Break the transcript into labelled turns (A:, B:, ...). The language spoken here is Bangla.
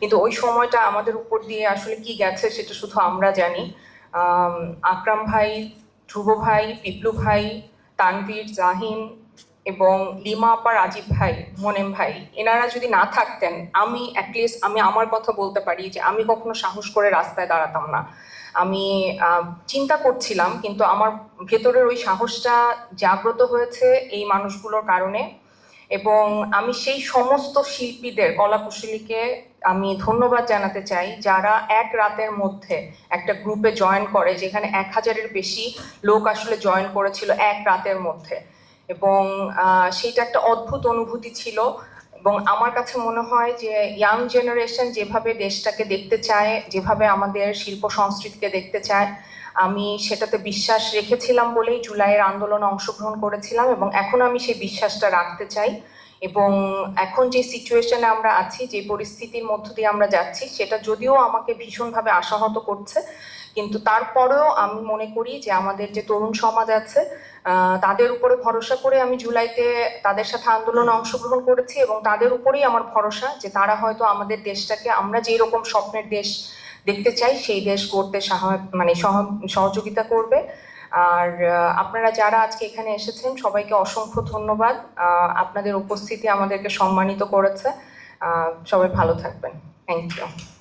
A: কিন্তু ওই সময়টা আমাদের উপর দিয়ে আসলে কি গেছে সেটা শুধু আমরা জানি। আকরাম ভাই, ধ্রুব ভাই, পিপলু ভাই, তানভীর, জাহিন এবং লিমা আপা, রাজীব ভাই, মনেম ভাই, এনারা যদি না থাকতেন, আমি অ্যাটলিস্ট আমি আমার কথা বলতে পারি যে আমি কখনো সাহস করে রাস্তায় দাঁড়াতাম না। আমি, চিন্তা করছিলাম, কিন্তু আমার ভেতরের ওই সাহসটা জাগ্রত হয়েছে এই মানুষগুলোর কারণে। এবং আমি সেই সমস্ত শিল্পীদের, কলাকুশলীকে আমি ধন্যবাদ জানাতে চাই, যারা এক রাতের মধ্যে একটা গ্রুপে জয়েন করে, যেখানে এক হাজারের বেশি লোক আসলে জয়েন করেছিল এক রাতের মধ্যে। এবং সেটা একটা অদ্ভুত অনুভূতি ছিল। এবং আমার কাছে মনে হয় যে ইয়াং জেনারেশন যেভাবে দেশটাকে দেখতে চায়, যেভাবে আমাদের শিল্প সংস্কৃতিকে দেখতে চায়, আমি সেটাতে বিশ্বাস রেখেছিলাম বলেই জুলাইয়ের আন্দোলন অংশগ্রহণ করেছিলাম এবং এখন আমি সেই বিশ্বাসটা রাখতে চাই। এবং এখন যে সিচুয়েশনে আমরা আছি, যে পরিস্থিতির মধ্য দিয়ে আমরা যাচ্ছি, সেটা যদিও আমাকে ভীষণভাবে আশাহত করছে, কিন্তু তারপরেও আমি মনে করি যে আমাদের যে তরুণ সমাজ আছে তাদের উপরে ভরসা করে আমি জুলাইতে তাদের সাথে আন্দোলনে অংশগ্রহণ করেছি এবং তাদের উপরেই আমার ভরসা যে তারা হয়তো আমাদের দেশটাকে, আমরা যেই রকম স্বপ্নের দেশ দেখতে চাই, সেই দেশ করতে সাহায্য মানে সহ- সহযোগিতা করবে। আর আপনারা যারা আজকে এখানে এসেছেন, সবাইকে অসংখ্য ধন্যবাদ। আপনাদের উপস্থিতি আমাদেরকে সম্মানিত করেছে। সবাই ভালো থাকবেন। Thank you